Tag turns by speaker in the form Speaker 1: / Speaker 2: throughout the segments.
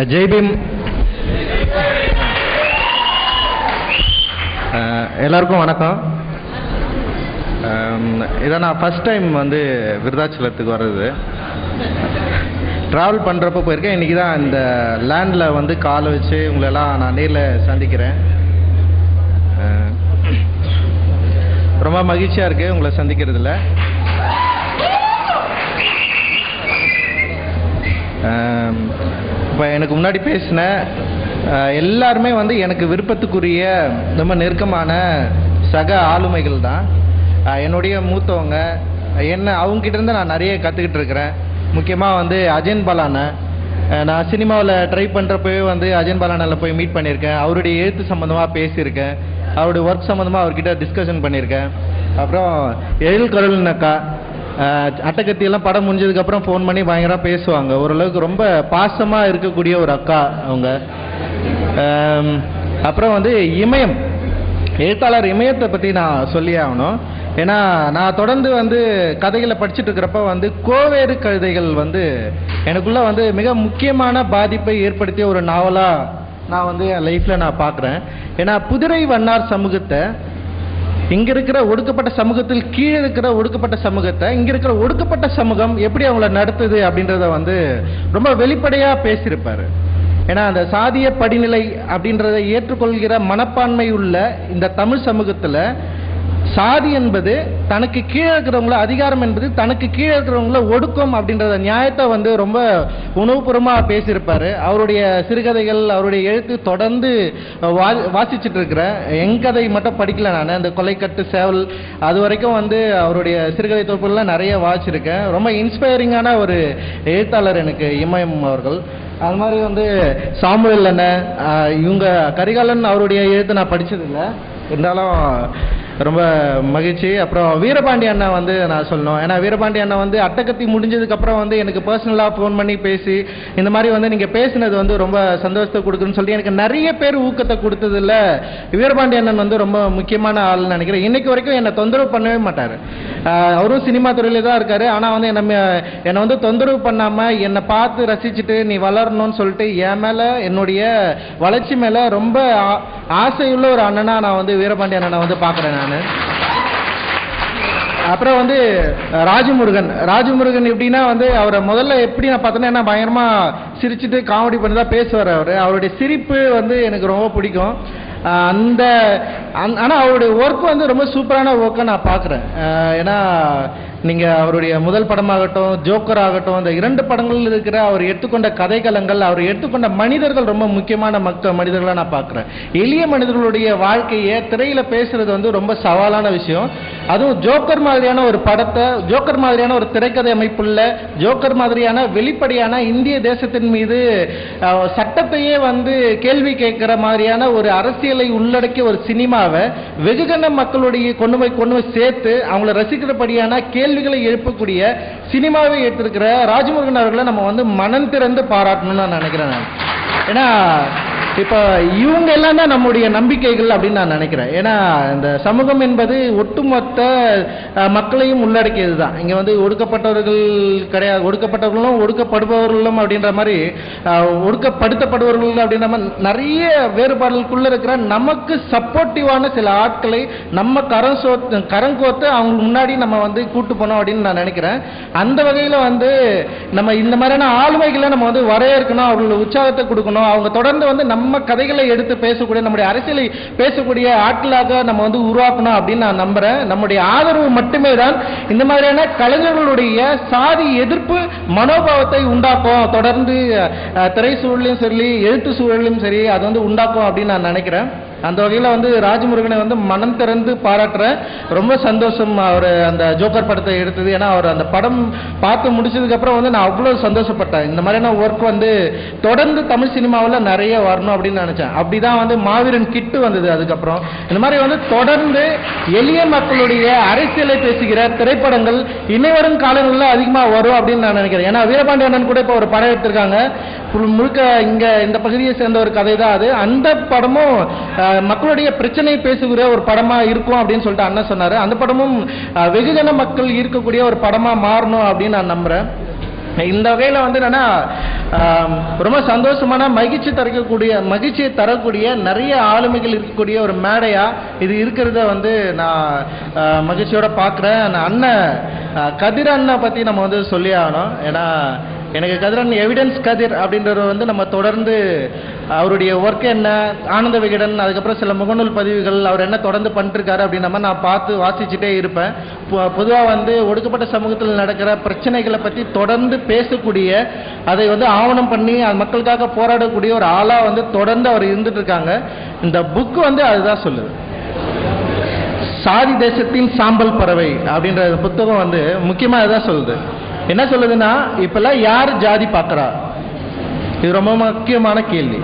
Speaker 1: ஜெய்பீம் எல்லாருக்கும் வணக்கம். இதை இதான் நான் ஃபஸ்ட் டைம் வந்து விருதாச்சலத்துக்கு வர்றது. ட்ராவல் பண்ணுறப்ப போயிருக்கேன். இன்றைக்கி தான் இந்த லேண்டில் வந்து காலை வச்சு உங்களெல்லாம் நான் நேரில் சந்திக்கிறேன். ரொம்ப மகிழ்ச்சியாக இருக்குது உங்களை சந்திக்கிறதுல. இப்போ எனக்கு முன்னாடி பேசின எல்லாருமே வந்து எனக்கு விருப்பத்துக்குரிய ரொம்ப நெருக்கமான சக ஆளுமைகள் தான். என்னுடைய மூத்தவங்க என்ன அவங்ககிட்ட இருந்து நான் நிறைய கற்றுக்கிட்டு இருக்கிறேன். முக்கியமாக வந்து அஜயன் பாலான. நான் சினிமாவில் ட்ரை பண்ணுறப்பவே வந்து அஜயன் பாலானில் போய் மீட் பண்ணியிருக்கேன். அவருடைய எழுத்து சம்மந்தமாக பேசியிருக்கேன். அவருடைய ஒர்க் சம்மந்தமாக அவர்கிட்ட டிஸ்கஷன் பண்ணியிருக்கேன். அப்புறம் எழில் கருள்னக்கா அட்டகத்தியெல்லாம் படம் முடிஞ்சதுக்கப்புறம் ஃபோன் பண்ணி பயங்கரமாக பேசுவாங்க. ஓரளவுக்கு ரொம்ப பாசமாக இருக்கக்கூடிய ஒரு அக்கா அவங்க. அப்புறம் வந்து இமயம். எழுத்தாளர் இமயத்தை பற்றி நான் சொல்லி ஆகணும். ஏன்னா நான் தொடர்ந்து வந்து கதைகளை படிச்சுட்டு இருக்கிறப்ப வந்து கோவேறு கவிதைகள் வந்து எனக்குள்ள வந்து மிக முக்கியமான பாதிப்பை ஏற்படுத்திய ஒரு நாவலாக நான் வந்து என் லைஃப்பில் நான் பார்க்குறேன் ஏன்னா புதிரை வண்ணார் சமூகத்தை இங்க இருக்கிற ஒடுக்கப்பட்ட சமூகத்தில் கீழே இருக்கிற ஒடுக்கப்பட்ட சமூகத்தை இங்க இருக்கிற ஒடுக்கப்பட்ட சமூகம் எப்படி அவங்கள நடத்துது அப்படின்றத வந்து ரொம்ப வெளிப்படையா பேசியிருப்பாரு. ஏன்னா அந்த சாதிய படிநிலை அப்படின்றத ஏற்றுக்கொள்கிற மனப்பான்மை உள்ள இந்த தமிழ் சமூகத்துல சாதி என்பது தனக்கு கீழே இருக்கிறவங்கள அதிகாரம் என்பது தனக்கு கீழே இருக்கிறவங்கள ஒடுக்கும் அப்படின்றத நியாயத்தை வந்து ரொம்ப உணவுபூர்வமாக பேசியிருப்பார். அவருடைய சிறுகதைகள் அவருடைய எழுத்து தொடர்ந்து வா வாசிச்சுட்டு இருக்கிறேன் என் கதை மட்டும் படிக்கல நான். அந்த கொலைக்கட்டு சேவல் அது வரைக்கும் வந்து அவருடைய சிறுகதை தொகுப்புலாம் நிறைய வாசிச்சிருக்கேன். ரொம்ப இன்ஸ்பைரிங்கான ஒரு எழுத்தாளர் எனக்கு இமயம் அவர்கள். அது மாதிரி வந்து சாமுவேல் அண்ணன் இவங்க கரிகாலன் அவருடைய எழுத்து நான் படித்ததில்லை இருந்தாலும் ரொம்ப மகிழ்ச்சி. அப்புறம் வீரபாண்டி அண்ணா வந்து நான் சொல்லணும். ஏன்னா வீரபாண்டி அண்ணா வந்து அட்டக்கத்தி முடிஞ்சதுக்கப்புறம் வந்து எனக்கு பர்சனலாக ஃபோன் பண்ணி பேசி இந்த மாதிரி வந்து நீங்கள் பேசினது வந்து ரொம்ப சந்தோஷத்தை கொடுக்குன்னு சொல்லி எனக்கு நிறைய பேர் ஊக்கத்தை கொடுத்ததில்ல. வீரபாண்டி அண்ணன் வந்து ரொம்ப முக்கியமான ஆள்னு நினைக்கிறேன். இன்னைக்கு வரைக்கும் என்னை தொந்தரவு பண்ணவே மாட்டார். அவரும் சினிமா துறையில தான் இருக்காரு. ஆனால் வந்து என்னை என்னை வந்து தொந்தரவு பண்ணாமல் என்னை பார்த்து ரசிச்சுட்டு நீ வளரணும்னு சொல்லிட்டு என் மேலே என்னுடைய வளர்ச்சி மேலே ரொம்ப ஆ- ஆசையுள்ள ஒரு அண்ணனாக நான் வந்து வீரபாண்டி அண்ணனை வந்து பார்க்குறேன் நான். அப்புறம் வந்து ராஜமுருகன். ராஜமுருகன் எப்படின்னா வந்து அவரை முதல்ல எப்படி நான் பார்த்தேன்னா என்ன பயங்கரமாக சிரிச்சுட்டு காமெடி பண்ணி தான் பேசுவார் அவர். அவருடைய சிரிப்பு வந்து எனக்கு ரொம்ப பிடிக்கும். அந்த அந்- அவருடைய ஒர்க் வந்து ரொம்ப சூப்பரான ஒர்க்கை நான் பார்க்குறேன். ஏன்னா நீங்க அவருடைய முதல் படமாகட்டும் ஜோக்கர் ஆகட்டும் அந்த இரண்டு படங்களில் இருக்கிற அவர் எடுத்துக்கொண்ட கதைக்களங்கள் அவர் எடுத்துக்கொண்ட மனிதர்கள் ரொம்ப முக்கியமான மக்கள் மனிதர்களாக நான் பார்க்குறேன். எளிய மனிதர்களுடைய வாழ்க்கையை திரையில பேசுறது வந்து ரொம்ப சவாலான விஷயம். அதுவும் ஜோக்கர் மாதிரியான ஒரு படத்தை ஜோக்கர் மாதிரியான ஒரு திரைக்கதை அமைப்புள்ள ஜோக்கர் மாதிரியான வெளிப்படையான இந்திய தேசத்தின் மீது சட்டத்தையே வந்து கேள்வி கேட்கிற மாதிரியான ஒரு அரசியலை உள்ளடக்கிய ஒரு சினிமாவை வெகுஜன மக்களுடைய கொண்டு போய் கொண்டு போய் சேர்த்து அவங்கள ரசிக்கிறபடியான கேள்வி கேள்விகளை எழுப்பக்கூடிய சினிமாவை எடுத்திருக்கிற ராஜமுருகன் அவர்களை நம்ம வந்து மனம் திறந்து பாராட்டணும்னு நான் நினைக்கிறேன் நான். ஏன்னா இப்போ இவங்க எல்லாம் தான் நம்முடைய நம்பிக்கைகள் அப்படின்னு நான் நினைக்கிறேன். ஏன்னா இந்த சமூகம் என்பது ஒட்டுமொத்த மக்களையும் உள்ளடக்கியது தான். இங்கே வந்து ஒடுக்கப்பட்டவர்கள் கிடையாது. ஒடுக்கப்பட்டவர்களும் ஒடுக்கப்படுபவர்களும் அப்படின்ற மாதிரி ஒடுக்கப்படுத்தப்படுபவர்கள் அப்படின்ற மாதிரி நிறைய வேறுபாடுகளுக்குள்ள இருக்கிற நமக்கு சப்போர்ட்டிவான சில ஆட்களை நம்ம கரம் சோ கரங்கோத்து அவங்க முன்னாடி நம்ம வந்து கூட்டு போனோம் அப்படின்னு நான் நினைக்கிறேன். அந்த வகையில் வந்து நம்ம இந்த மாதிரியான ஆளுமைகளை நம்ம வந்து வரையறுக்கணும் அவங்களுக்கு உற்சாகத்தை கொடுக்கணும். அவங்க தொடர்ந்து வந்து நம்ம நம்ம கதைகளை எடுத்து பேசக்கூடிய நம்முடைய அரசியலை பேசக்கூடிய ஆட்களாக நம்ம வந்து உருவாக்கணும் அப்படின்னு நான் நம்புறேன். நம்முடைய ஆதரவு மட்டுமே தான் இந்த மாதிரியான கலைஞர்களுடைய சாதி எதிர்ப்பு மனோபாவத்தை உண்டாக்கும். தொடர்ந்து திரை சூழலையும் சரி எழுத்து சூழலையும் சரி அது வந்து உண்டாக்கும் அப்படின்னு நான் நினைக்கிறேன். அந்த வகையில் வந்து ராஜமுருகனை வந்து மனம் திறந்து பாராட்டுறேன் ரொம்ப சந்தோஷம் அவர் அந்த ஜோக்கர் படத்தை எடுத்தது. ஏன்னா அவர் அந்த படம் பார்த்து முடிச்சதுக்கப்புறம் வந்து நான் அவ்வளோ சந்தோஷப்பட்டேன். இந்த மாதிரியான ஒர்க் வந்து தொடர்ந்து தமிழ் சினிமாவில் நிறைய வரணும் அப்படின்னு நினைச்சேன். அப்படிதான் வந்து மாவீரன் கிட்டு வந்தது அதுக்கப்புறம். இந்த மாதிரி வந்து தொடர்ந்து எளிய மக்களுடைய அரசியலை பேசுகிற திரைப்படங்கள் இனி வரும் காலங்களில் அதிகமாக வரும் அப்படின்னு நான் நினைக்கிறேன். ஏன்னா வீரபாண்டி அண்ணன் கூட இப்போ ஒரு படம் எடுத்திருக்காங்க. Full முழுக்க இங்க இந்த பகுதியை சேர்ந்த ஒரு கதை தான் அது. அந்த படமும் மக்களுடைய பிரச்சனை பேசுகிற ஒரு படமா இருக்கும் அப்படின்னு சொல்லிட்டு அண்ணன் சொன்னாரு. அந்த படமும் வெகுஜன மக்கள் இருக்கக்கூடிய ஒரு படமா மாறணும் அப்படின்னு நான் நம்புறேன். இந்த வகையில் வந்து என்னன்னா ரொம்ப சந்தோஷமான மகிழ்ச்சி தரக்கூடிய மகிழ்ச்சியை தரக்கூடிய நிறைய ஆளுமைகள் இருக்கக்கூடிய ஒரு மேடையா இது இருக்கிறத வந்து நான் மகிழ்ச்சியோட பார்க்குறேன் அண்ணன் கதிர கதிர் அண்ணா பற்றி நம்ம வந்து சொல்லி ஆகணும். ஏன்னா எனக்கு கதிரன் எவிடன்ஸ் கதிர் அப்படின்றவர் வந்து நம்ம தொடர்ந்து அவருடைய ஒர்க் என்ன ஆனந்த விகடன் அதுக்கப்புறம் சில முகநூல் பதிவுகள் அவர் என்ன தொடர்ந்து பண்ணிருக்காரு அப்படின்ற மாதிரி நான் பார்த்து வாசிச்சுட்டே இருப்பேன். பொதுவாக வந்து ஒடுக்கப்பட்ட சமூகத்தில் நடக்கிற பிரச்சனைகளை பற்றி தொடர்ந்து பேசக்கூடிய அதை வந்து ஆவணம் பண்ணி அது மக்களுக்காக போராடக்கூடிய ஒரு ஆளாக வந்து தொடர்ந்து அவர் இருந்துட்டு இருக்காங்க இந்த புக்கு வந்து அதுதான் சொல்லுது. சாதி தேசத்தின் சாம்பல் பறவை அப்படின்ற புத்தகம் வந்து முக்கியமாக இதான் சொல்லுது. என்ன சொல்லுதுன்னா இப்பெல்லாம் யார் ஜாதி பார்க்குறா? இது ரொம்ப முக்கியமான கேள்வி.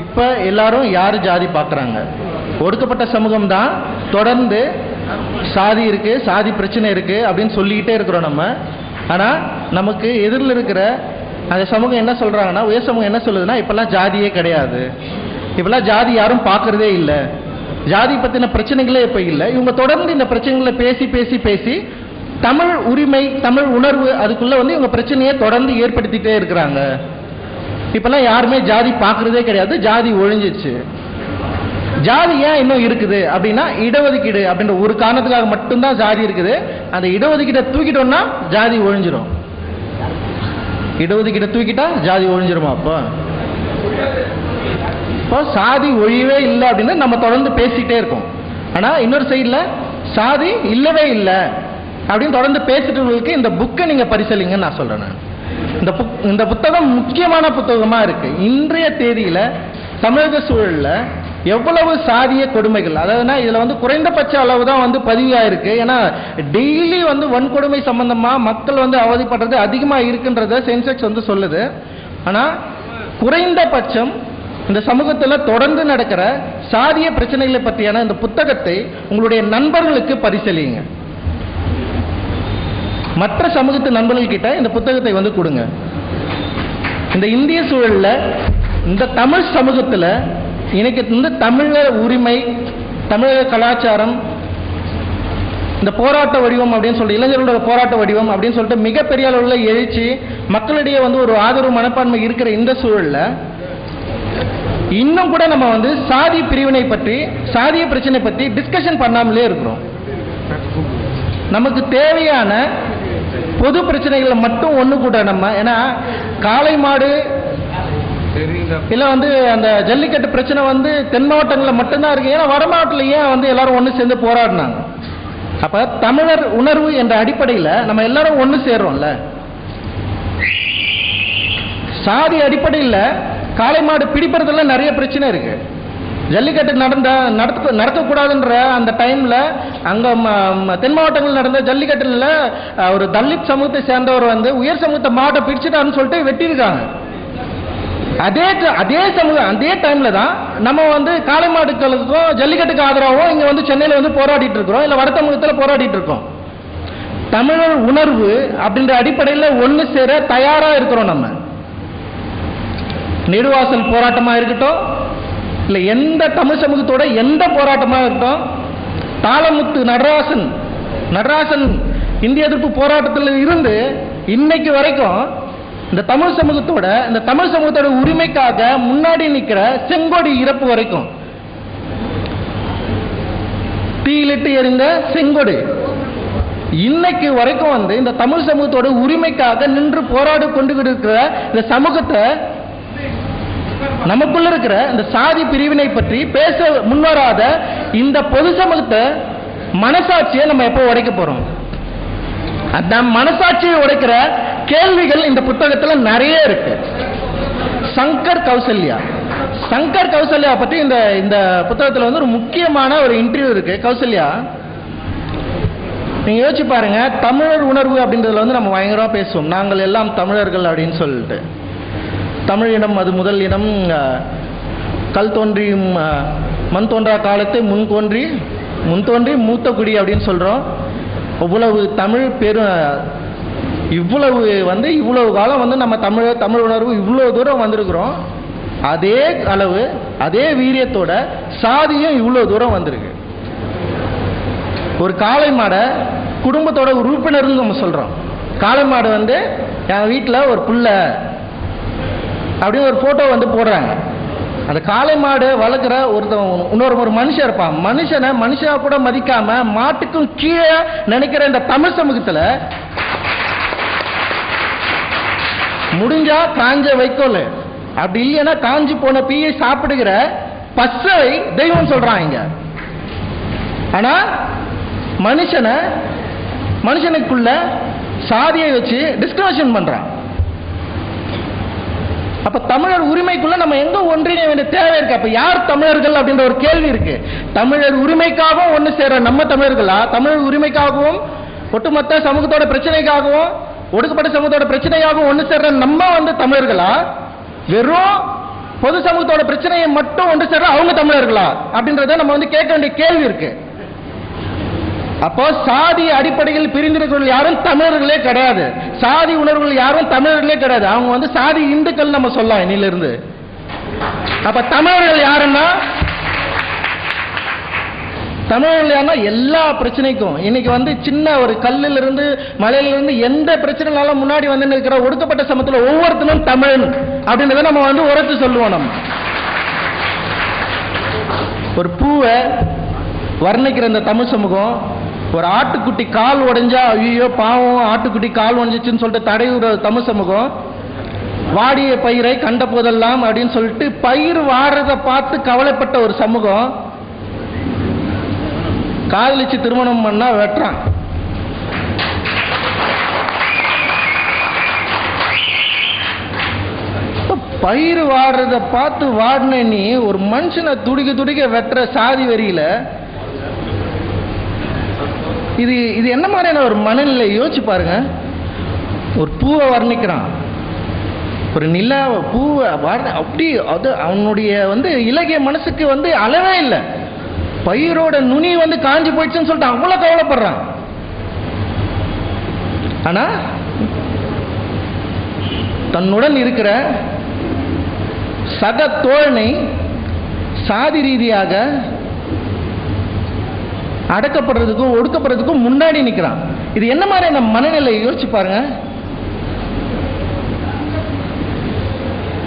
Speaker 1: இப்போ எல்லாரும் யார் ஜாதி பார்க்குறாங்க? ஒடுக்கப்பட்ட சமூகம் தான் தொடர்ந்து சாதி இருக்கு சாதி பிரச்சனை இருக்கு அப்படின்னு சொல்லிக்கிட்டே இருக்கிறோம் நம்ம. ஆனால் நமக்கு எதிரில் இருக்கிற அந்த சமூகம் என்ன சொல்றாங்கன்னா உயர் சமூகம் என்ன சொல்லுதுன்னா இப்பெல்லாம் ஜாதியே கிடையாது. இப்பெல்லாம் ஜாதி யாரும் பார்க்குறதே இல்லை. ஜாதி பற்றின பிரச்சனைகளே இப்போ இல்லை. இவங்க தொடர்ந்து இந்த பிரச்சனைகளை பேசி பேசி பேசி தமிழ் உரிமை தமிழ் உணர்வு அதுக்குள்ள வந்து இவங்க பிரச்சனையை தொடர்ந்து ஏற்படுத்திட்டே இருக்கிறாங்க. இப்பெல்லாம் யாருமே ஜாதி பார்க்கறதே கிடையாது ஜாதி ஒழிஞ்சிச்சு ஜாதி ஏன் இன்னும் இருக்குது அப்படின்னா இடஒதுக்கீடு அப்படின்ற ஒரு காரணத்துக்காக மட்டும்தான் ஜாதி இருக்குது. அந்த இடஒதுக்கீட்டை தூக்கிட்டோம்னா ஜாதி ஒழிஞ்சிரும். இடஒதுக்கீட்டை தூக்கிட்டா ஜாதி ஒழிஞ்சிருமா அப்போ? இப்போ சாதி ஒழியவே இல்லை அப்படின்னு நம்ம தொடர்ந்து பேசிக்கிட்டே இருக்கோம். ஆனா இன்னொரு சைடில் சாதி இல்லவே இல்லை. அப்படின்னு தொடர்ந்து பேசிட்டவங்களுக்கு இந்த புக்கை நீங்க பரிசலிங்கன்னு நான் சொல்றேன் நான். இந்த புக் இந்த புத்தகம் முக்கியமான புத்தகமா இருக்கு. இன்றைய தேதியில தமிழக சூழல்ல எவ்வளவு சாதிய கொடுமைகள் அதாவதுனா இதில் வந்து குறைந்தபட்ச அளவு தான் வந்து பதிவாயிருக்கு. ஏன்னா டெய்லி வந்து வன்கொடுமை சம்பந்தமாக மக்கள் வந்து அவதிப்படுறது அதிகமாக இருக்குன்றத சென்செக்ஸ் வந்து சொல்லுது. ஆனால் குறைந்தபட்சம் இந்த சமூகத்தில் தொடர்ந்து நடக்கிற சாதிய பிரச்சனைகளை பற்றியான இந்த புத்தகத்தை உங்களுடைய நண்பர்களுக்கு பரிசீலிங்க மற்ற சமூகத்து நண்பர்கள் கிட்ட இந்த புத்தகத்தை வந்து கொடுங்க. இந்த இந்திய சூழலில் இந்த தமிழ் சமூகத்தில் இன்னைக்கு இந்த தமிழர் உரிமை தமிழக கலாச்சாரம் இந்த போராட்ட வடிவம் அப்படின்னு சொல்லிட்டு இளைஞர்களோட போராட்ட வடிவம் அப்படின்னு சொல்லிட்டு மிகப்பெரிய அளவில் எழுச்சி மக்களிடையே வந்து ஒரு ஆதரவு மனப்பான்மை இருக்கிற இந்த சூழலில் இன்னும் கூட நம்ம வந்து சாதி பிரிவினை பற்றி சாதிய பிரச்சனை பற்றி டிஸ்கஷன் பண்ணாமலே இருக்கிறோம். நமக்கு தேவையான பொது பிரச்சனைகளை மட்டும் ஒன்று கூட நம்ம ஏன்னா காளை மாடு இல்ல வந்து அந்த ஜல்லிக்கட்டு பிரச்சனை வந்து தென் மாவட்டங்களில் மட்டும்தான் இருக்கு. ஏன்னா வட மாவட்டத்தில் ஏன் வந்து எல்லாரும் ஒன்று சேர்ந்து போராடினாங்க? அப்ப தமிழர் உணர்வு என்ற அடிப்படையில் நம்ம எல்லாரும் ஒன்று சேர்றோம்ல. சாதி அடிப்படையில் காளை மாடு பிடிப்பறதுல நிறைய பிரச்சனை இருக்கு. ஜல்லிக்கட்டு நடந்த நடத்த நடக்கக்கூடாதுன்ற அந்த டைம்ல அங்க ம- ம- தென் மாவட்டங்களில் நடந்த ஜல்லிக்கட்டுல ஒரு தலித் சமூகத்தை சேர்ந்தவர் வந்து உயர் சமூகத்தை மாவட்டம் பிடிச்சிட்டாருன்னு சொல்லிட்டு வெட்டியிருக்காங்க. அதே அதே சமூகம் அதே டைம்ல தான் நம்ம வந்து காளை மாடுகளுக்கும் ஜல்லிக்கட்டுக்கு ஆதரவாகவும் இங்க வந்து சென்னையில வந்து போராடிட்டு இருக்கிறோம். இல்ல வட தமிழகத்துல போராடிட்டு இருக்கோம். தமிழர் உணர்வு அப்படின்ற அடிப்படையில் ஒன்று சேர தயாராக இருக்கிறோம் நம்ம. நெடுவாசல் போராட்டமாக இருக்கட்டும் இல்ல எந்த தமிழ் சமூகத்தோட எந்த போராட்டமாக இருக்கட்டும் தாளமுத்து நடராசன் நடராசன் இந்திய எதிர்ப்பு போராட்டத்தில் இருந்து இன்னைக்கு வரைக்கும் இந்த தமிழ் சமூகத்தோட இந்த தமிழ் சமூகத்தோட உரிமைக்காக முன்னாடி நிற்கிற செங்கோடி இறப்பு வரைக்கும். தீயிலிட்டு எறிந்த செங்கோடு. இன்னைக்கு வரைக்கும் வந்து இந்த தமிழ் சமூகத்தோட உரிமைக்காக நின்று போராடி கொண்டு இருக்கிற இந்த சமூகத்தை நமக்குள்ள இருக்கிற இந்த சாதி பிரிவினை பற்றி பேச முன்வராத இந்த பொது சமூகத்தை மனசாட்சியை நம்ம எப்போ உடைக்க போறோம்? அந்த மனசாட்சியை உடைக்கிற கேள்விகள் இந்த புத்தகத்துல நிறைய இருக்கு. சங்கர் கௌசல்யா. சங்கர் கௌசல்யா பற்றி இந்த இந்த புத்தகத்துல வந்து ஒரு முக்கியமான ஒரு இன்டர்வியூ இருக்கு. கௌசல்யா நீங்க யோசிச்சு பாருங்க தமிழர் உணர்வு அப்படின்றதுல வந்து நம்ம பயங்கரமா பேசுவோம். நாங்கள் எல்லாம் தமிழர்கள் அப்படின்னு சொல்லிட்டு. தமிழிடம் அது முதல் இனம் கல் தோன்றியும் மண் தோன்றா காலத்தை முன் தோன்றி முன் தோன்றி மூத்த குடி அப்படின்னு சொல்கிறோம் இவ்வளவு தமிழ் பெரு இவ்வளவு வந்து இவ்வளவு காலம் வந்து நம்ம தமிழ தமிழ் உணர்வு இவ்வளோ தூரம் வந்திருக்கிறோம். அதே அளவு அதே வீரியத்தோட சாதியும் இவ்வளோ தூரம் வந்திருக்கு. ஒரு காளை மாடை குடும்பத்தோட உறுப்பினர்னு நம்ம சொல்கிறோம் காளை மாடு வந்து என் வீட்டில் ஒரு புள்ள அப்படின்னு ஒரு போட்டோ வந்து போடுறாங்க. அந்த காளை மாடு வளர்க்குற ஒருத்தன் இன்னொரு ஒரு மனுஷன் இருப்பான். மனுஷனை மனுஷனா கூட மதிக்காம மாட்டுக்கும் கீழே நினைக்கிற இந்த தமிழ் சமூகத்துல முடிஞ்சா காஞ்ச வைக்கோல். அப்படி இல்லைன்னா காஞ்சி போன பீயை சாப்பிடுகிற பசை தெய்வம் சொல்றான் இங்க. ஆனா மனுஷனை மனுஷனுக்குள்ள சாதியை வச்சு டிஸ்கிரிமினேஷன் பண்றான். அப்ப தமிழர் உரிமைக்குள்ள நம்ம எங்க ஒன்றிணைய வேண்டிய தேவை இருக்கு? அப்ப யார் தமிழர்கள் அப்படின்ற ஒரு கேள்வி இருக்கு. தமிழர் உரிமைக்காகவும் ஒண்ணு சேர நம்ம தமிழர்களா? தமிழர் உரிமைக்காகவும் ஒட்டுமொத்த சமூகத்தோட பிரச்சனைக்காகவும் ஒடுக்கப்பட்ட சமூகத்தோட பிரச்சனையாகவும் ஒண்ணு சேர்ற நம்ம வந்து தமிழர்களா? வெறும் பொது சமூகத்தோட பிரச்சனையை மட்டும் ஒன்று சேர்ற அவங்க தமிழர்களா? அப்படின்றத நம்ம வந்து கேட்க வேண்டிய கேள்வி இருக்கு. அப்போ சாதி அடிப்படையில் பிரிந்திருக்கிறவர்கள் யாரும் தமிழர்களே கிடையாது. சாதி உணர்வுகள் யாரும் தமிழர்களே கிடையாது. அவங்க வந்து சாதி இந்துக்கள் நம்ம சொல்லலாம் இன்னிலிருந்து. அப்ப தமிழர்கள் யாருன்னா? தமிழர்கள் யாருன்னா எல்லா பிரச்சனைக்கும். இன்னைக்கு வந்து சின்ன ஒரு கல்லில் இருந்து மலையில இருந்து எந்த பிரச்சனைனாலும் முன்னாடி வந்து நிற்கிற ஒடுக்கப்பட்ட சமத்துல ஒவ்வொருத்தனும் தமிழன் அப்படின்றத நம்ம வந்து உரத்து சொல்லுவோம் நம்ம. ஒரு பூவை வர்ணிக்கிற இந்த தமிழ் சமூகம் ஒரு ஆட்டுக்குட்டி கால் உடைஞ்சா ஐயோ பாவம் ஆட்டுக்குட்டி கால் உடைஞ்சிச்சுன்னு சொல்லிட்டு தடையுற தமிழ் சமூகம் வாடிய பயிரை கண்ட போதெல்லாம் அப்படின்னு சொல்லிட்டு பயிர் வாடுறதை பார்த்து கவலைப்பட்ட ஒரு சமூகம். காதலிச்சு திருமணம் பண்ணா வெட்டுறான். பயிர் வாடுறத பார்த்து வாடின நீ ஒரு மனுஷனை துடிக்க துடிக்க வெட்டுற சாதி வரியில இது இது என்ன மாதிரியான ஒரு மனநிலை? யோசிச்சு பாருங்க. ஒரு பூவை வர்ணிக்கிறான். ஒரு நிலாவை பூவை வர்ண அப்படி அது அவனுடைய வந்து இலகிய மனசுக்கு வந்து அளவே இல்லை. பயிரோட நுனி வந்து காஞ்சி போயிடுச்சுன்னு சொல்லிட்டு அவ்வளோ கவலைப்படுறான். ஆனால் தன்னுடன் இருக்கிற சக தோழனை சாதி ரீதியாக அடக்கப்படுறதுக்கும் ஒடுக்கப்படுறதுக்கும் முன்னாடி நிற்கிறான் இது என்ன மாதிரியான மனநிலை யோசிச்சு பாருங்க.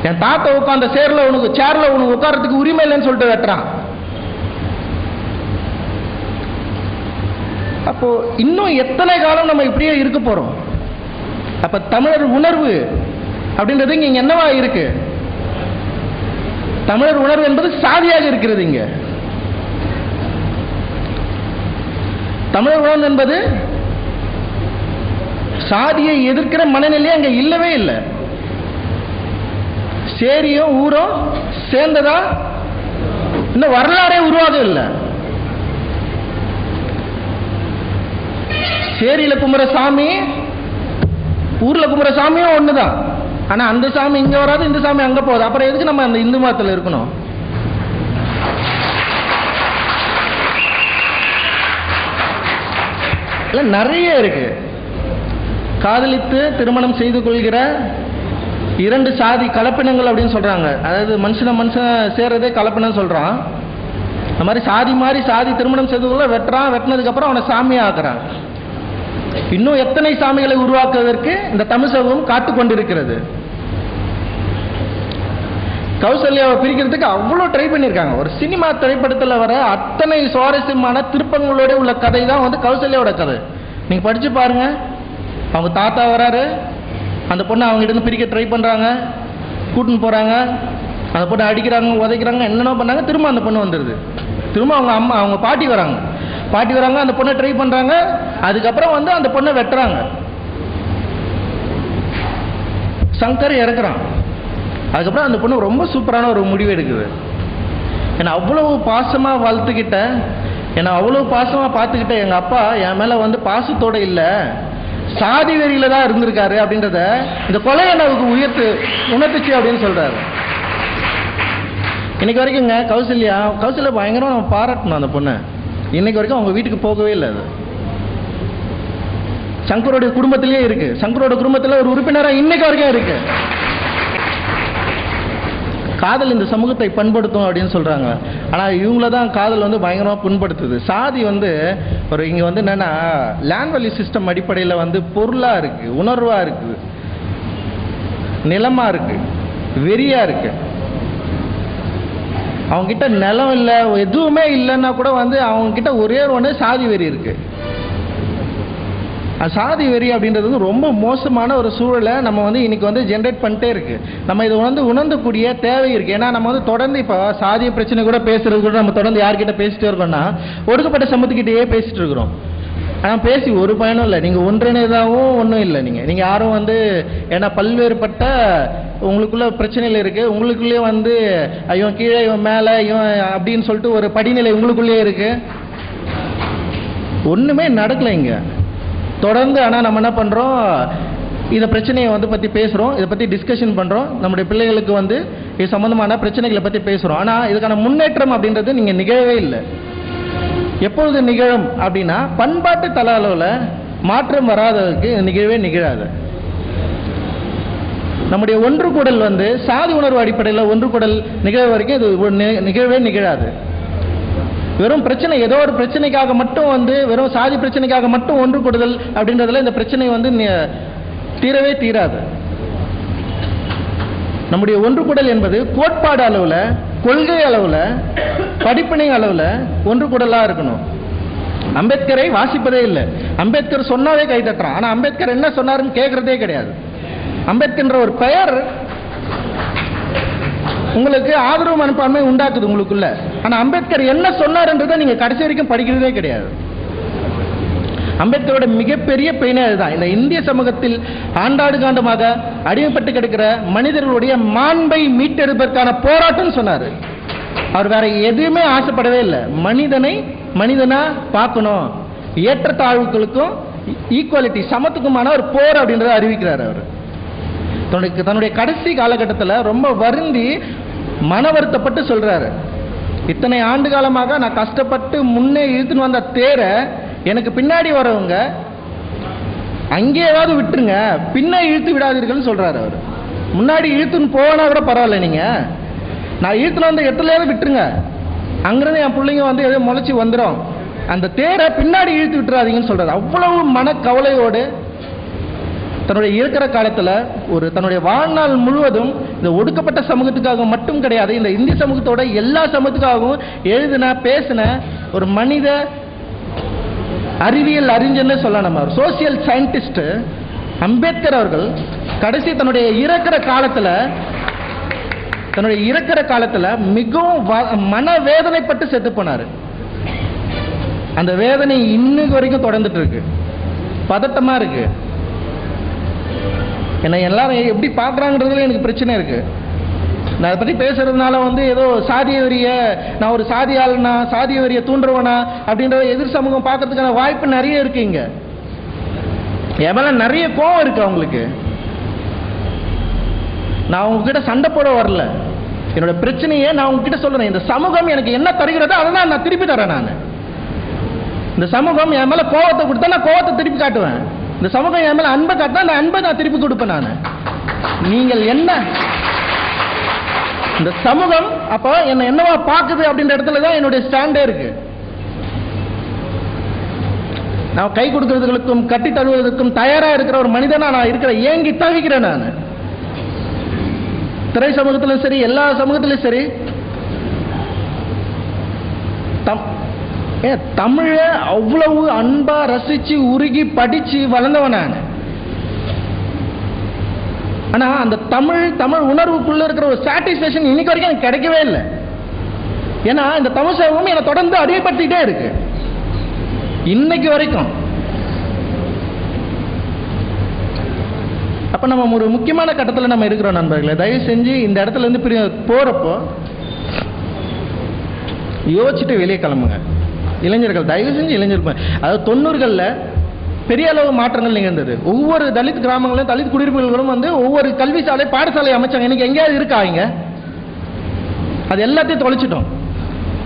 Speaker 1: என் தாத்தா உட்காந்த சேர்ல உனக்கு சேர்ல உனக்கு உட்கார்றதுக்கு உரிமை இல்லைன்னு சொல்லிட்டு வெட்டுறான். அப்போ இன்னும் எத்தனை காலம் நம்ம இப்படியே இருக்க போறோம்? அப்ப தமிழர் உணர்வு அப்படின்றது இங்க என்னவா இருக்கு? தமிழர் உணர்வு என்பது சாதியாக இருக்கிறது இங்கே. தமிழர் உணர்வு என்பது சாதியை எதிர்க்கிற மனநிலை அங்க இல்லவே இல்லை. சேரியும் ஊரும் சேர்ந்ததா? இன்னும் வரலாறே உருவாக இல்லை. சேரியில கும்புற சாமி ஊர்ல கும்புற சாமியும் ஒண்ணுதான். ஆனா அந்த சாமி இங்க வராது இந்த சாமி அங்க போகுது. அப்புறம் எதுக்கு நம்ம அந்த இந்து மதத்துல இருக்கணும்? இல்லை நிறைய இருக்கு. காதலித்து திருமணம் செய்து கொள்கிற இரண்டு சாதி கலப்பினங்கள் அப்படின்னு சொல்கிறாங்க அதாவது மனுஷன மனுஷன் சேர்றதே கலப்பினம் சொல்கிறான் அந்த மாதிரி சாதி மாதிரி சாதி திருமணம் செய்ததுக்குள்ள வெட்டுறான் வெட்டினதுக்கப்புறம் அவனை சாமியா ஆக்குறான் இன்னும் எத்தனை சாமிகளை உருவாக்குவதற்கு இந்த தமிழ் சமூகம் காத்து கொண்டிருக்கிறது கௌசல்யாவை பிரிக்கிறதுக்கு அவ்வளோ ட்ரை பண்ணியிருக்காங்க ஒரு சினிமா திரைப்படத்தில் வர அத்தனை சுவாரஸ்யமான திருப்பங்களோட உள்ள கதை தான் வந்து கௌசல்யாவோட கதை. நீங்க படிச்சு பாருங்க. அவங்க தாத்தா வராரு. அந்த பொண்ணை அவங்க இருந்து பிரிக்க ட்ரை பண்ணுறாங்க கூட்டின்னு போகிறாங்க அந்த பொண்ணை அடிக்கிறாங்க உதைக்கிறாங்க என்னென்ன பண்ணாங்க. திரும்ப அந்த பொண்ணு வந்துடுது திரும்ப அவங்க அம்மா அவங்க பாட்டி வராங்க. பாட்டி வராங்க அந்த பொண்ணை ட்ரை பண்ணுறாங்க அதுக்கப்புறம் வந்து அந்த பொண்ணை வெட்டுறாங்க. சங்கர் இறக்குறான். அதுக்கப்புறம் அந்த பொண்ணு ரொம்ப சூப்பரான ஒரு முடிவு எடுக்குது. என்னை அவ்வளவு பாசமாக வளர்த்துக்கிட்ட என்னை அவ்வளோ பாசமாக பார்த்துக்கிட்ட எங்கள் அப்பா என் மேலே வந்து பாசத்தோடு இல்லை சாதி வெறியில் தான் இருந்திருக்காரு அப்படின்றத இந்த கொலை எனக்கு உயர்த்து உணர்த்துச்சு அப்படின்னு சொல்கிறாரு இன்னைக்கு வரைக்குங்க கௌசல்யா கௌசல்யா பயங்கரமாக நம்ம பாராட்டணும் அந்த பொண்ணை. இன்னைக்கு வரைக்கும் அவங்க வீட்டுக்கு போகவே இல்லை அது. சங்கரோடைய குடும்பத்திலேயே இருக்குது சங்கரோட குடும்பத்தில் ஒரு உறுப்பினராக இன்னைக்கு வரைக்கும் இருக்குது காதல் இந்த சமூகத்தை பண்படுத்தும் அப்படின்னு சொல்கிறாங்க ஆனால் இவங்கள தான் காதல் வந்து பயங்கரமாக புண்படுத்துது. சாதி வந்து ஒரு இங்கே வந்து என்னென்னா லேண்ட் வேல்யூ சிஸ்டம் அடிப்படையில் வந்து பொருளாக இருக்குது உணர்வாக இருக்குது நிலமாக இருக்கு வெறியாக இருக்கு. அவங்க கிட்ட நிலம் இல்லை எதுவுமே இல்லைன்னா கூட வந்து அவங்க கிட்ட ஒரே ஒன்று சாதி வெறி இருக்குது சாதி வெறி அப்படின்றது வந்து ரொம்ப மோசமான ஒரு சூழலை நம்ம வந்து இன்னைக்கு வந்து ஜென்ரேட் பண்ணிட்டே இருக்கு. நம்ம இதை வந்து உணர்ந்தக்கூடிய தேவை இருக்கு. ஏன்னா நம்ம வந்து தொடர்ந்து இப்போ சாதிய பிரச்சனை கூட பேசுறது கூட நம்ம தொடர்ந்து யார்கிட்ட பேசிட்டே இருக்கோம்னா ஒடுக்கப்பட்ட சமத்துக்கிட்டேயே பேசிட்டு இருக்கிறோம். ஆனால் பேசி ஒரு பயனும் இல்லை. நீங்கள் ஒன்றிணைதாகவும் ஒன்றும் இல்லை நீங்கள் நீங்கள் யாரும் வந்து ஏன்னா பல்வேறுபட்ட உங்களுக்குள்ள பிரச்சனைகள் இருக்குது உங்களுக்குள்ளேயே வந்து ஐயோ கீழே இவன் மேலே இவன் அப்படின்னு சொல்லிட்டு ஒரு படிநிலை உங்களுக்குள்ளேயே இருக்குது ஒன்றுமே நடக்கலை இங்கே. தொடர்ந்து ஆனால் நம்ம என்ன பண்ணுறோம் இந்த பிரச்சனையை வந்து பற்றி பேசுகிறோம் இதை பற்றி டிஸ்கஷன் பண்ணுறோம் நம்முடைய பிள்ளைகளுக்கு வந்து இது சம்மந்தமான பிரச்சனைகளை பற்றி பேசுகிறோம் ஆனால் இதுக்கான முன்னேற்றம் அப்படின்றது நீங்கள் நிகழவே இல்லை. எப்பொழுது நிகழும் அப்படின்னா பண்பாட்டு தல அளவில் மாற்றம் வராததுக்கு நிகழவே நிகழாது. நம்முடைய ஒன்று கூடல் வந்து சாதி உணர்வு அடிப்படையில் ஒன்று கூடல் நிகழ்வு வரைக்கும் இது ஒரு நி- நிகழவே நிகழாது. வெறும் பிரச்சனை ஏதோ ஒரு பிரச்சனைக்காக மட்டும் வந்து வெறும் சாதி பிரச்சனைக்காக மட்டும் ஒன்று கூடுதல் அப்படின்றதுல இந்த பிரச்சனை வந்து தீரவே தீராது. நம்முடைய ஒன்று கூடல் என்பது கோட்பாடு அளவில் கொள்கை அளவில் படிப்பினை அளவில் ஒன்று கூடலாக இருக்கணும். அம்பேத்கரை வாசிப்பதே இல்லை. அம்பேத்கர் சொன்னாவே கை தட்டுறான். ஆனால் அம்பேத்கர் என்ன சொன்னாருன்னு கேட்குறதே கிடையாது. அம்பேத்கர்ன்ற ஒரு பெயர் உங்களுக்கு ஆதரவு மனப்பான்மை உண்டாக்குது உங்களுக்குள்ள. ஆனா அம்பேத்கர் என்ன சொன்னார்ன்றதை நீங்க கடைசி வரைக்கும் படிக்கிறதே கிடையாது. அம்பேத்கரோட மிகப்பெரிய பெயினே அதுதான். இந்த இந்திய சமூகத்தில் ஆண்டாடு காண்டமாக அடிமைப்பட்டு கிடக்கிற மனிதர்களுடைய மாண்பை மீட்டெடுப்பதற்கான போராட்டம் சொன்னாரு. அவர் வேற எதுவுமே ஆசைப்படவே இல்லை. மனிதனை மனிதனா பார்க்கணும். ஏற்றத்தாழ்வுகளுக்கும் ஈக்குவாலிட்டி சமத்துக்குமான ஒரு போர் அப்படின்றத அறிவிக்கிறார் அவர். தன்னுடைய தன்னுடைய கடைசி காலகட்டத்தில் ரொம்ப வருந்தி மன வருத்தப்பட்டு சொல்றாரு. இத்தனை ஆண்டு காலமாக நான் கஷ்டப்பட்டு முன்னே இழுத்துன்னு வந்த தேரை எனக்கு பின்னாடி வரவங்க அங்கேயாவது விட்டுருங்க பின்னே இழுத்து விடாதீர்கள்னு சொல்றாரு அவர். முன்னாடி இழுத்துன்னு போனா கூட பரவாயில்ல நீங்க. நான் இழுத்துன்னு வந்த இடத்துலயாவது விட்டுருங்க. அங்கிருந்து என் பிள்ளைங்க வந்து எதோ முளைச்சி வந்துடும் அந்த தேரை பின்னாடி இழுத்து விட்டுறாதீங்கன்னு சொல்றாரு. அவ்வளவு மனக்கவலையோடு தன்னுடைய இருக்கிற காலத்தில் ஒரு தன்னுடைய வாழ்நாள் முழுவதும் இந்த ஒடுக்கப்பட்ட சமூகத்துக்காக மட்டும் கிடையாது இந்த இந்திய சமூகத்தோட எல்லா சமூகத்துக்காகவும் எழுதின பேசின ஒரு மனித அறிவியல் அறிஞர்னு சொல்லலாம் நம்ம சோசியல் சயின்டிஸ்ட் அம்பேத்கர் அவர்கள் கடைசி தன்னுடைய இறக்கிற காலத்தில் தன்னுடைய இறக்கிற காலத்தில் மிகவும் வ- மனவேதனைப்பட்டு செத்து போனார். அந்த வேதனை இன்னைக்கு வரைக்கும் தொடர்ந்துட்டு இருக்கு. பதட்டமா இருக்கு. என்னை எல்லாரும் எப்படி பார்க்குறாங்கிறதுல எனக்கு பிரச்சனை இருக்குது நான் அதை பற்றி பேசுகிறதுனால வந்து ஏதோ சாதிய வரிய நான் ஒரு சாதி ஆளுனா சாதிய வரிய தூண்டுறவனா அப்படின்றத எதிர் சமூகம் பார்க்கறதுக்கான வாய்ப்பு நிறைய இருக்கு இங்கே. என் நிறைய கோவம் இருக்கு அவங்களுக்கு. நான் உங்ககிட்ட சண்டை போட வரல. என்னோட பிரச்சனையை நான் உங்ககிட்ட சொல்கிறேன் இந்த சமூகம் எனக்கு என்ன தருகிறதோ அதை தான் நான் திருப்பி தரேன் நான். இந்த சமூகம் என் மேலே கோவத்தை கொடுத்தா நான் கோவத்தை திருப்பி காட்டுவேன். இந்த சமூகம் என் மேல அன்பை காட்டினா அந்த அன்பை நான் திருப்பி கொடுப்பேன் நான். நீங்கள் என்ன? இந்த சமூகம் அப்போ என்ன என்னவா பார்க்குது அப்படின்ற இடத்துல தான் என்னுடைய ஸ்டாண்டே இருக்கு. நான் கை கொடுக்கறதுக்கும் கட்டி தழுவதற்கும் தயாரா இருக்கிற ஒரு மனிதனா நான் இருக்கிற ஏங்கி தவிக்கிறேன் நான். திரை சமூகத்திலும் சரி எல்லா சமூகத்திலும் சரி தம் ஏ தமிழ அவ்வளவு அன்பா ரசிச்சு உருகி படிச்சு வளர்ந்தவன் நான். ஆனா அந்த தமிழ் தமிழ் உணர்வுக்குள்ள இருக்கிற ஒரு சாட்டிஸ்பேக்ஷன் இன்னைக்கு வரைக்கும் எனக்கு கிடைக்கவே இல்லை. ஏன்னா இந்த தமிழ் சமூகம் என்னை தொடர்ந்து அடிமைப்படுத்திட்டே இருக்கு. இன்னைக்கு வரைக்கும். அப்ப நம்ம ஒரு முக்கியமான கட்டத்தில் நம்ம இருக்கிறோம் நண்பர்களே. தயவு செஞ்சு இந்த இடத்துல இருந்து பிரி போறப்போ யோசிச்சுட்டு வெளியே கிளம்புங்க. இளைஞர்கள் தயவு செஞ்சு இளைஞர்கள் அதாவது தொண்ணூறுகளில் பெரிய அளவு மாற்றங்கள் நிகழ்ந்தது. ஒவ்வொரு தலித் கிராமங்களும் தலித் குடியிருப்புகளும் வந்து ஒவ்வொரு கல்வி சாலை பாடசாலை அமைச்சாங்க. இன்னைக்கு எங்கேயாவது இருக்காங்க அது எல்லாத்தையும் தொலைச்சிட்டோம்.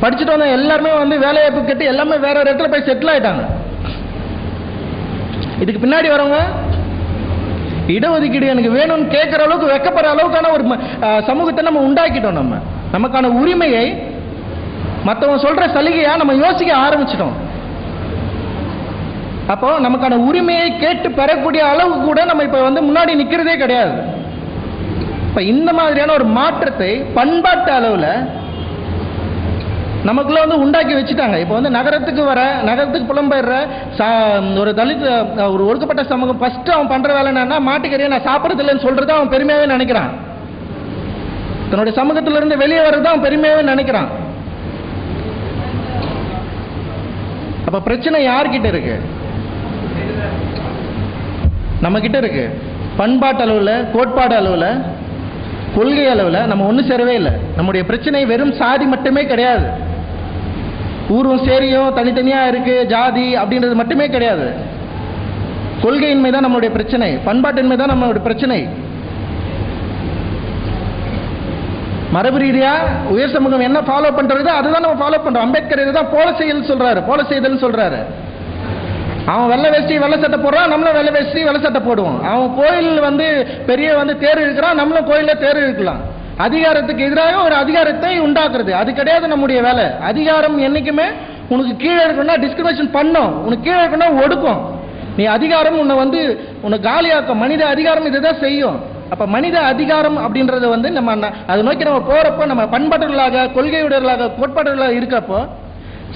Speaker 1: படிச்சுட்டு வந்த எல்லாருமே வந்து வேலைவாய்ப்பு கட்டி எல்லாமே வேற ஒரு இடத்துல போய் செட்டில் ஆயிட்டாங்க. இதுக்கு பின்னாடி வரவங்க இடஒதுக்கீடு எனக்கு வேணும்னு கேட்குற அளவுக்கு வெக்கப்படுற அளவுக்கான ஒரு சமூகத்தை நம்ம உண்டாக்கிட்டோம் நம்ம. நமக்கான உரிமையை மற்றவங்க சொல்கிற சலுகையாக நம்ம யோசிக்க ஆரம்பிச்சிட்டோம். அப்போ நமக்கான உரிமையை கேட்டு பெறக்கூடிய அளவு கூட நம்ம இப்போ வந்து முன்னாடி நிற்கிறதே கிடையாது. இப்போ இந்த மாதிரியான ஒரு மாற்றத்தை பண்பாட்டு அளவில் நமக்குள்ள வந்து உண்டாக்கி வச்சுட்டாங்க. இப்போ வந்து நகரத்துக்கு வர நகரத்துக்கு புலம்பெயர்ற சா- ஒரு தலித் ஒரு ஒடுக்கப்பட்ட சமூகம் ஃபஸ்ட்டு அவன் பண்ணுற வேலை என்னன்னா மாட்டுக்கறியை நான் சாப்பிட்றது இல்லைன்னு சொல்கிறது அவன் பெருமையாகவே நினைக்கிறான். தன்னுடைய சமூகத்திலிருந்து வெளியே வர்றது அவன் பெருமையாகவே நினைக்கிறான். அப்ப பிரச்சனை யார்கிட்ட இருக்கு? நம்ம கிட்ட இருக்கு. பண்பாட்டு அளவில் கோட்பாடு அளவில் கொள்கை அளவில் நம்ம ஒன்றும் சேரவே இல்லை. நம்முடைய பிரச்சனை வெறும் சாதி மட்டுமே கிடையாது. ஊர்வம் சேரியும் தனித்தனியாக இருக்கு ஜாதி அப்படின்றது மட்டுமே கிடையாது. கொள்கையின்மை தான் நம்மளுடைய பிரச்சனை. பண்பாட்டின்மை தான் நம்மளுடைய பிரச்சனை. மரபு ரீதியா உயர் சமூகம் என்ன ஃபாலோ பண்றது அதுதான் நம்ம ஃபாலோ பண்றோம். அம்பேத்கர் இதுதான் போல செயல் சொல்றாரு. போல செய்தல் சொல்றாரு. அவன் வெள்ளை வேஷ்டி வெள்ளை சட்டை போடுறான் நம்மளும் வெள்ளை வேஷ்டி வெள்ளை சட்டை போடுவோம். அவன் கோயில் வந்து பெரிய வந்து தேர் இழுக்கிறான் நம்மளும் கோயிலில் தேர் இழுக்கலாம். அதிகாரத்துக்கு எதிராக ஒரு அதிகாரத்தை உண்டாக்குறது. அது கிடையாது நம்முடைய வேலை. அதிகாரம் என்னைக்குமே உனக்கு கீழே இருக்கணும்னா டிஸ்கிரிமினேஷன் பண்ணும். உனக்கு கீழே இருக்கணும்னா ஒடுக்கும். நீ அதிகாரம் உன்னை வந்து உன்னை காலியாக்கும். மனித அதிகாரம் இதுதான் செய்யும். அப்ப மனித அதிகாரம் அப்படின்றத வந்து நம்ம அதை நோக்கி நம்ம போறப்போ நம்ம பண்பாட்டுகளாக கொள்கையுடையவர்களாக கோட்பாடுகளாக இருக்கிறப்போ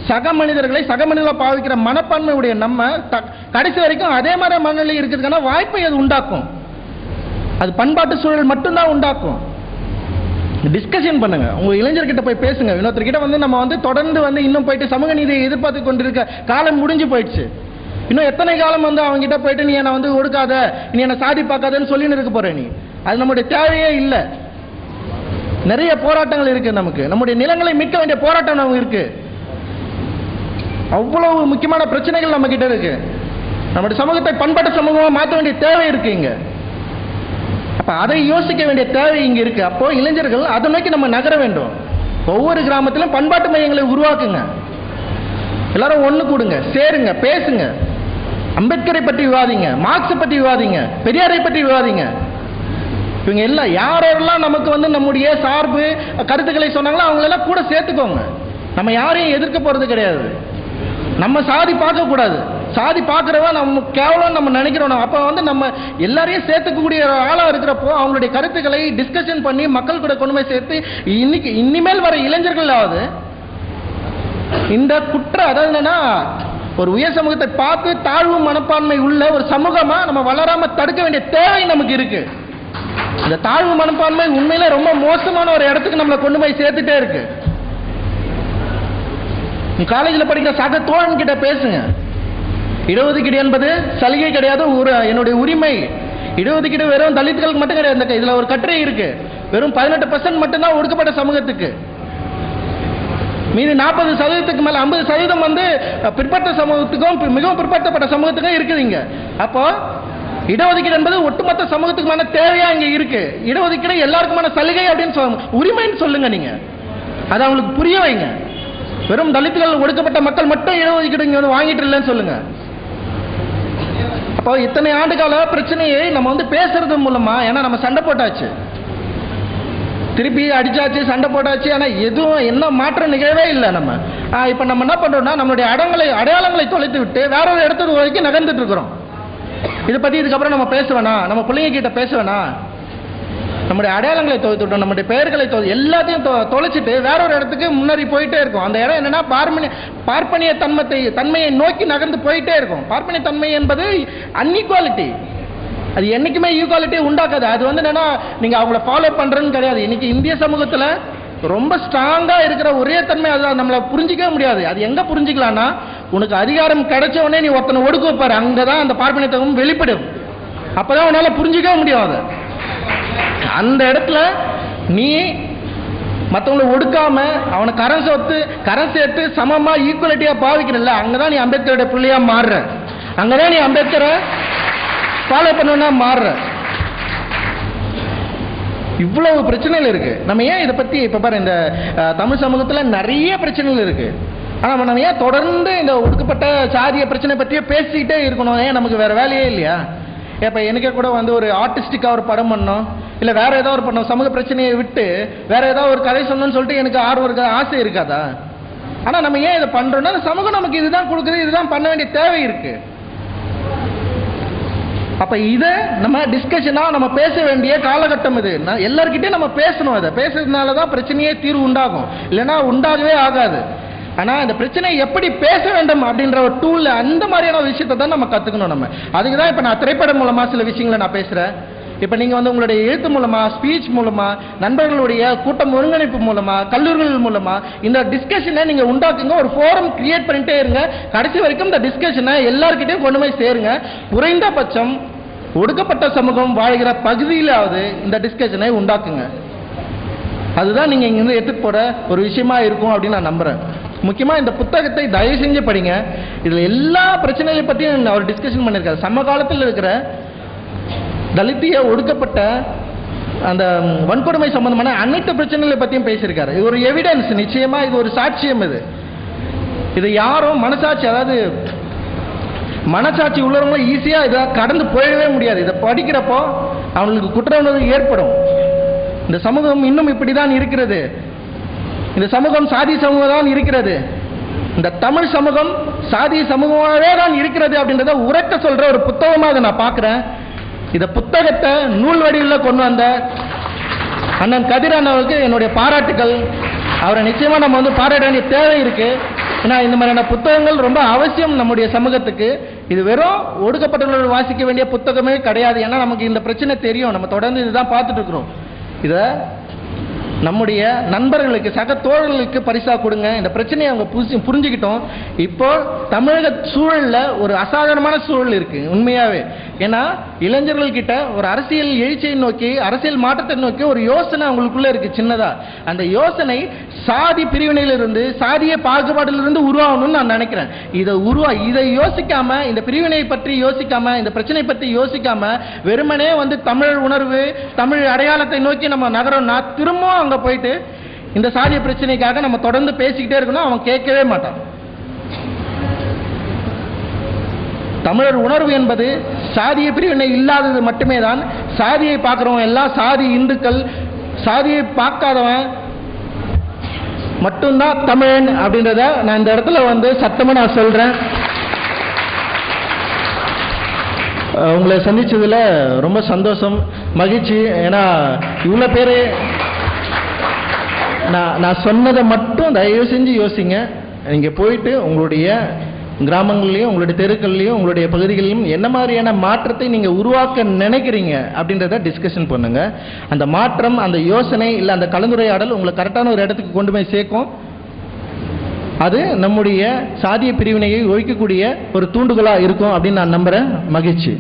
Speaker 1: சக மனிதர்களை சக மனிதர்களாக பாவிக்கிற மனப்பான்மையுடைய நம்ம த- கடைசி வரைக்கும் அதே மாதிரி மனநிலை இருக்கிறதுக்கான வாய்ப்பை அது உண்டாக்கும். அது பண்பாட்டு சூழல் மட்டும்தான் உண்டாக்கும். டிஸ்கஷன் பண்ணுங்க. உங்க இளைஞர்கிட்ட போய் பேசுங்க. இன்னொருத்தர்கிட்ட வந்து நம்ம வந்து தொடர்ந்து வந்து இன்னும் போயிட்டு சமூக நீதியை எதிர்பார்த்து கொண்டிருக்க காலம் முடிஞ்சு போயிடுச்சு. இன்னும் எத்தனை காலம் வந்து அவங்க கிட்ட போயிட்டு நீ என்னை வந்து ஒடுக்காத நீ என்னை சாதி பார்க்காதன்னு சொல்லின்னு இருக்க போற நீ. அது நம்முடைய தேவையே இல்லை. நிறைய போராட்டங்கள் இருக்கு நமக்கு. நம்முடைய நிலங்களை மீட்க வேண்டிய போராட்டம் நமக்கு இருக்கு. அவ்வளவு முக்கியமான பிரச்சனைகள் நம்ம கிட்ட இருக்கு. நம்முடைய சமூகத்தை பண்பாட்டு சமூகமாக மாற்ற வேண்டிய தேவை இருக்கு இங்க. அப்ப அதை யோசிக்க வேண்டிய தேவை இங்க இருக்கு. அப்போ இளைஞர்கள் அதை நோக்கி நம்ம நகர வேண்டும். ஒவ்வொரு கிராமத்திலும் பண்பாட்டு மையங்களை உருவாக்குங்க. எல்லாரும் ஒன்று கூடுங்க சேருங்க பேசுங்க. அம்பேத்கரை பற்றி விவாதிங்க மார்க்ஸை பற்றி விவாதிங்க பெரியாரை பற்றி விவாதிங்க. இவங்க எல்லாம் யாரெல்லாம் நமக்கு வந்து நம்முடைய சார்பு கருத்துக்களை சொன்னாங்களோ அவங்களெல்லாம் கூட சேர்த்துக்கோங்க. நம்ம யாரையும் எதிர்க்க போகிறது கிடையாது. நம்ம சாதி பார்க்கக்கூடாது சாதி பார்க்குறவா நம்ம கேவலம் நம்ம நினைக்கிறோம். அப்போ வந்து நம்ம எல்லாரையும் சேர்த்துக்கக்கூடிய ஒரு இருக்கிறப்போ அவங்களுடைய கருத்துக்களை டிஸ்கஷன் பண்ணி மக்கள் கூட கொண்டு போய் சேர்த்து இன்னைக்கு இனிமேல் வர இளைஞர்களாவது இந்த குற்ற அதாவது என்னன்னா ஒரு உயர் சமூகத்தை பார்த்து தாழ்வு மனப்பான்மை உள்ள ஒரு சமூகமா நம்ம வளராம தடுக்க வேண்டிய தேவை நமக்கு இருக்கு. இந்த தாழ்வு மனப்பான்மை உண்மையில ரொம்ப மோசமான ஒரு இடத்துக்கு நம்மளை கொண்டு போய் சேர்த்துட்டே இருக்கு. நீ காலேஜில் படிக்கிற சக தோழன் கிட்ட பேசுங்க. இடஒதுக்கீடு என்பது சலுகை கிடையாது ஒரு என்னுடைய உரிமை. இடஒதுக்கீடு வெறும் தலித்துகளுக்கு மட்டும் கிடையாது இந்த இதுல ஒரு கட்டுரை இருக்கு. வெறும் பதினெட்டு பர்சன்ட் மட்டும்தான் ஒடுக்கப்பட்ட சமூகத்துக்கு. மீதி நாற்பது சதவீதத்துக்கு மேல ஐம்பது சதவீதம் வந்து பிற்பட்ட சமூகத்துக்கும் மிகவும் பிற்படுத்தப்பட்ட சமூகத்துக்கும் இருக்குதுங்க அப்போ இடஒதுக்கீடு என்பது ஒட்டுமொத்த சமூகத்துக்குமான தேவையா இங்க இருக்கு? இடஒதுக்கீடு எல்லாருக்குமான சலுகை அப்படின்னு சொல்ல உரிமைன்னு சொல்லுங்க நீங்க. அதை அவங்களுக்கு புரிய வைங்க. வெறும் தலித்துகள் ஒடுக்கப்பட்ட மக்கள் மட்டும் இடஒதுக்கீடு இங்க வந்து வாங்கிட்டு இல்லைன்னு சொல்லுங்க. அப்போ இத்தனை ஆண்டு கால பிரச்சனையை நம்ம வந்து பேசுறது மூலமா ஏன்னா நம்ம சண்டை போட்டாச்சு. திருப்பி அடிச்சாச்சு சண்டை போட்டாச்சு ஆனால் எதுவும் என்ன மாற்றம் நிகழவே இல்லை நம்ம. இப்போ நம்ம என்ன பண்ணுறோம்னா நம்மளுடைய அடங்களை அடையாளங்களை தொலைத்து விட்டு வேற ஒரு இடத்துக்கு வரைக்கும் நகர்ந்துட்டு இருக்கிறோம். இதை பற்றி இதுக்கப்புறம் நம்ம பேச வேணாம். நம்ம பிள்ளைங்க கிட்ட பேச வேணாம். நம்முடைய அடையாளங்களை தொலைத்து விட்டோம் நம்முடைய பெயர்களை தொ எல்லாத்தையும் தொ- தொலைச்சிட்டு வேற ஒரு இடத்துக்கு முன்னேறி போயிட்டே இருக்கும். அந்த இடம் என்னன்னா பார்மனி பார்ப்பனிய தன்மத்தை தன்மையை நோக்கி நகர்ந்து போயிட்டே இருக்கும். பார்ப்பனிய தன்மை என்பது அன்இக்வாலிட்டி அது என்றைக்குமே ஈக்குவாலிட்டி உண்டாக்காது. அது வந்து என்னன்னா நீங்கள் அவங்கள ஃபாலோ பண்ணுறேன்னு கிடையாது. இன்னைக்கு இந்திய சமூகத்தில் ரொம்ப ஸ்ட்ராங்காக இருக்கிற ஒரே தன்மை அது நம்மளை புரிஞ்சிக்கவே முடியாது. அது எங்கே புரிஞ்சுக்கலாம்னா உனக்கு அதிகாரம் கிடைச்ச உடனே நீ ஒருத்தனை ஒடுக்க வைப்பார். அங்கே தான் அந்த பார்ப்பனியத்தகம் வெளிப்படும். அப்பதான் உன்னால் புரிஞ்சிக்கவே முடியும் அதை. அந்த இடத்துல நீ மற்றவங்களை ஒடுக்காம அவனை கரம் சொத்து கரை சேர்த்து சமமாக ஈக்குவலிட்டியா பாவிக்கிறல்ல அங்கதான் நீ அம்பேத்கரோட பிள்ளையாக மாறுற. அங்கதான் நீ அம்பேத்கரை ஃபாலோ பண்ணணும்னா மாறுற. இவ்வளவு பிரச்சனைகள் இருக்கு. நம்ம ஏன் இதை பத்தி இப்ப பாரு இந்த தமிழ் சமூகத்துல நிறைய பிரச்சனைகள் இருக்கு. ஆனா நம்ம ஏன் தொடர்ந்து இந்த ஒடுக்கப்பட்ட சாதிய பிரச்சனை பத்தியே பேசிக்கிட்டே இருக்கணும்? ஏன் நமக்கு வேற வேலையே இல்லையா? இப்போ எனக்கே கூட வந்து ஒரு ஆர்டிஸ்டிக்காக ஒரு படம் பண்ணணும் இல்லை வேற ஏதோ ஒரு பண்ணோம். சமூக பிரச்சனையை விட்டு வேற ஏதாவது ஒரு கதை சொன்னோம்னு சொல்லிட்டு எனக்கு ஆர்வம் இருக்கா ஆசை இருக்காதா? ஆனால் நம்ம ஏன் இதை பண்ணுறோன்னா சமூகம் நமக்கு இதுதான் கொடுக்குது இதுதான் பண்ண வேண்டிய தேவை இருக்குது அப்ப இதை நம்ம டிஸ்கஷனா நம்ம பேச வேண்டிய காலகட்டம் இது. நான் எல்லார்கிட்டயும் நம்ம பேசணும் அதை பேசுறதுனால தான் பிரச்சனையே தீர்வு உண்டாகும். இல்லைன்னா உண்டாகவே ஆகாது. ஆனால் இந்த பிரச்சனையை எப்படி பேச வேண்டும் அப்படின்ற ஒரு டூலில் அந்த மாதிரியான விஷயத்தை தான் நம்ம கற்றுக்கணும் நம்ம. அதுக்கு தான் இப்போ நான் திரைப்படம் மூலமாக சில விஷயங்களை நான் பேசுகிறேன் இப்போ நீங்கள் வந்து உங்களுடைய எழுத்து மூலமாக ஸ்பீச் மூலமாக நண்பர்களுடைய கூட்டம் ஒருங்கிணைப்பு மூலமாக கல்லூரிகள் மூலமாக இந்த டிஸ்கஷனை நீங்கள் உண்டாக்குங்க ஒரு ஃபோரம் கிரியேட் பண்ணிட்டே இருங்க. கடைசி வரைக்கும் இந்த டிஸ்கஷனை எல்லாருக்கிட்டையும் கொண்டு போய் சேருங்க. குறைந்தபட்சம் ஒடுக்கப்பட்ட சமூகம் வாழ்கிற பகுதியிலாவது இந்த டிஸ்கஷனை உண்டாக்குங்க. அதுதான் நீங்கள் இங்கேருந்து எடுத்துகிட்டு போகிற ஒரு விஷயமா இருக்கும் அப்படின்னு நான் நம்புகிறேன் முக்கியமாக இந்த புத்தகத்தை தயவு செஞ்சு படிங்க. இதில் எல்லா பிரச்சனைகளை பற்றியும் அவர் டிஸ்கஷன் பண்ணியிருக்காரு சமகாலத்தில் இருக்கிற தலித்திய ஒடுக்கப்பட்ட அந்த வன்கொடுமை சம்பந்தமான அனைத்து பிரச்சனைகளை பற்றியும் பேசியிருக்காரு. இது ஒரு எவிடன்ஸ் நிச்சயமா இது ஒரு சாட்சியம் இது. இது யாரும் மனசாட்சி அதாவது மனசாட்சி உள்ளவங்களும் ஈஸியாக இதை கடந்து போயிடவே முடியாது. இதை படிக்கிறப்போ அவங்களுக்கு குற்ற உணர்வு ஏற்படும். இந்த சமூகம் இன்னும் இப்படிதான் இருக்கிறது. இந்த சமூகம் சாதி சமூகம் தான் இருக்கிறது. இந்த தமிழ் சமூகம் சாதி சமூகமாகவே தான் இருக்கிறது அப்படின்றத உரக்க சொல்கிற ஒரு புத்தகமாக அதை நான் பார்க்குறேன். இந்த புத்தகத்தை நூல் வடிவில் கொண்டு வந்த அண்ணன் கதிரன் அவருக்கு என்னுடைய பாராட்டுகள் அவரை நிச்சயமாக நம்ம வந்து பாராட்ட வேண்டிய தேவை இருக்குது ஏன்னா இந்த மாதிரியான புத்தகங்கள் ரொம்ப அவசியம் நம்முடைய சமூகத்துக்கு. இது வெறும் ஒடுக்கப்பட்டவர்கள் வாசிக்க வேண்டிய புத்தகமே கிடையாது. ஏன்னா நமக்கு இந்த பிரச்சனை தெரியும். நம்ம தொடர்ந்து இதுதான் பார்த்துட்டு இருக்கிறோம். இதை நம்முடைய நண்பர்களுக்கு சக தோழர்களுக்கு பரிசாக கொடுங்க. இந்த பிரச்சனையை அவங்க புரிஞ்சு புரிஞ்சுக்கிட்டோம். இப்போ தமிழக சூழலில் ஒரு அசாதாரணமான சூழல் இருக்கு உண்மையாகவே ஏன்னா இளைஞர்கள்கிட்ட ஒரு அரசியல் எழுச்சியை நோக்கி அரசியல் மாற்றத்தை நோக்கி ஒரு யோசனை அவங்களுக்குள்ள இருக்கு சின்னதாக அந்த யோசனை சாதி பிரிவினையிலிருந்து சாதிய பாகுபாட்டிலிருந்து உருவாகணும்னு நான் நினைக்கிறேன். இதை உருவா இதை யோசிக்காம இந்த பிரிவினை பற்றி யோசிக்காம இந்த பிரச்சனை பற்றி யோசிக்காம வெறுமனே வந்து தமிழ் உணர்வு தமிழ் அடையாளத்தை நோக்கி நம்ம நகரம்னா திரும்பவும் அங்கே போயிட்டு இந்த சாதிய பிரச்சனைக்காக நம்ம தொடர்ந்து பேசிக்கிட்டே இருக்கணும் அவன் கேட்கவே மாட்டான். தமிழர் உணர்வு என்பது சாதிய பிரிவினை இல்லாதது மட்டுமே தான் சாதியை பார்க்குறவன் எல்லாம் சாதி இந்துக்கள் சாதியை பார்க்காதவன் மட்டும்தான் தமிழன் அப்படின்றத நான் இந்த இடத்துல வந்து சத்தமாக நான் சொல்கிறேன் உங்களை சந்திச்சதுல ரொம்ப சந்தோஷம் மகிழ்ச்சி. ஏன்னா இவ்வளோ பேர் நான் நான் சொன்னதை மட்டும் தயவு செஞ்சு யோசிங்க. நீங்கள் போயிட்டு உங்களுடைய கிராமங்கள்லையும் உங்களுடைய தெருக்கள்லையும் உங்களுடைய பகுதிகளிலும் என்ன மாதிரியான மாற்றத்தை நீங்கள் உருவாக்க நினைக்கிறீங்க அப்படின்றத டிஸ்கஷன் பண்ணுங்க. அந்த மாற்றம் அந்த யோசனை இல்லை அந்த கலந்துரையாடல் உங்களை கரெக்டான ஒரு இடத்துக்கு கொண்டு போய் சேர்க்கும். அது நம்முடைய சாதிய பிரிவினையை ஒழிக்கக்கூடிய ஒரு தூண்டுகோலாக இருக்கும் அப்படின்னு நான் நம்புகிறேன் மகிழ்ச்சி.